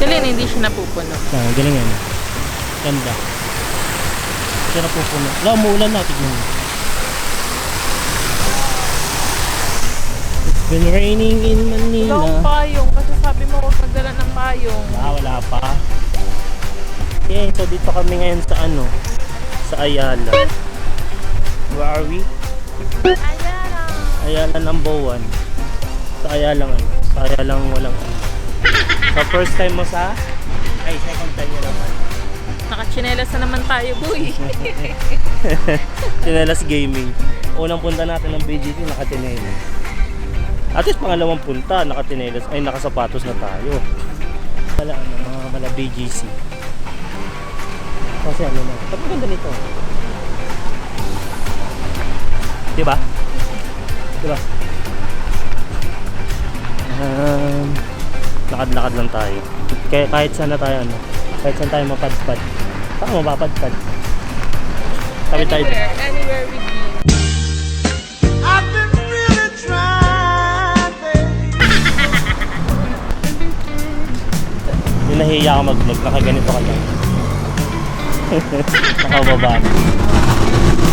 Galing, hindi siya napupuno. Ah, galing yan. Ganda. Siya na pupuno. Wala, umuulan na. Tignan mo. It's been raining in Wala akong Manila. payong kasi sabi mo huwag magdala ng payong. Ah, wala pa. Okay, so dito kami ngayon sa ano? Sa Ayala. Where are we? Ayan. Ayala number one. Sa Ayala ano? Sa Ayala walang ano. So first time mo sa? Ay, second time niya naman. Nakachinelas na naman tayo, boy. Tinelas Gaming. Unang punta natin ng BGC, nakatinelas. At least pangalawang punta, nakatinelas, ay nakasapatos na tayo. Wala ano, mga mala BGC. Kasi ano na, ba't maganda nito? Diba? Diba? Um, lakad-lakad lang tayo. Kaya kahit saan na tayo, ano, kahit saan tayo mapadpad. Saan mapapadpad? Sabi tayo dito. anywhere, anywhere with you. I've been really trying, baby. Yung nahihiya ka mag-vlog, nakaganito ka lang. Nakababa.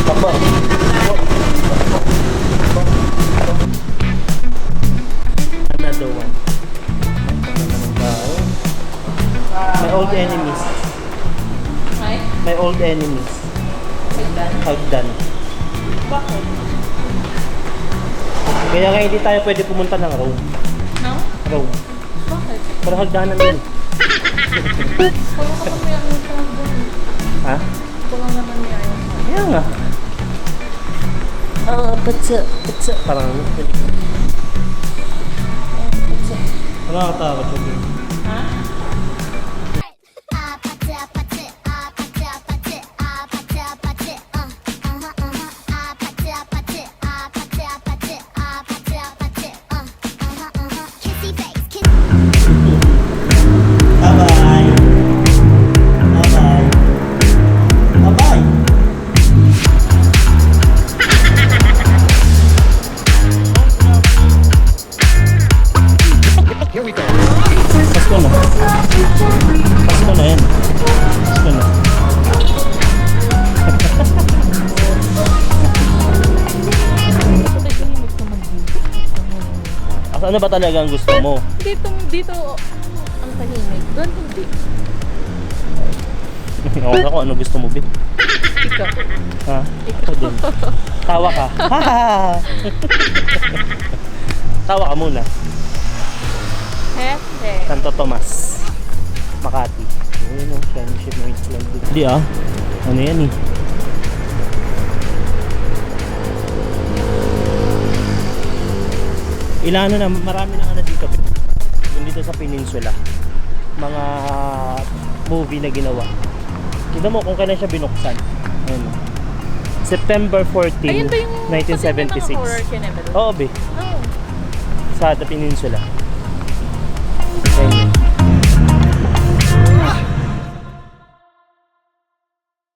Baba. Another old enemies. Right? My old enemies. Hagdan? Hagdan. Bakit? Kaya nga hindi tayo pwede pumunta ng Rome. No? Rome. Bakit? Pero hagdanan yun. Wala ka pag may ayaw sa Hagdan. Ha? Wala naman may ayaw sa Kaya nga. Ah, uh, patsa, patsa. Parang ano? Patsa. Wala ka takot yun. Ha? Pasko na. Pasko na yan. Pasko na. Asa ano ba talaga ang gusto mo? Dito, dito, ang tahimik. Doon hindi. Ako ako, ano gusto mo, Bit? Ikaw. Ha? Ako din. Tawa ka. Tawa ka muna. Hehe. Santo Tomas. Makati. Ayun o, friendship mo din. Hindi ah. Ano yan eh. Ilan na, marami na ano dito. Yung dito sa peninsula. Mga movie na ginawa. Tignan mo kung kailan siya binuksan. Ayun. o. September 14, Ayun ba yung 1976. horror kinema doon? Oo, be. No. Sa The Peninsula.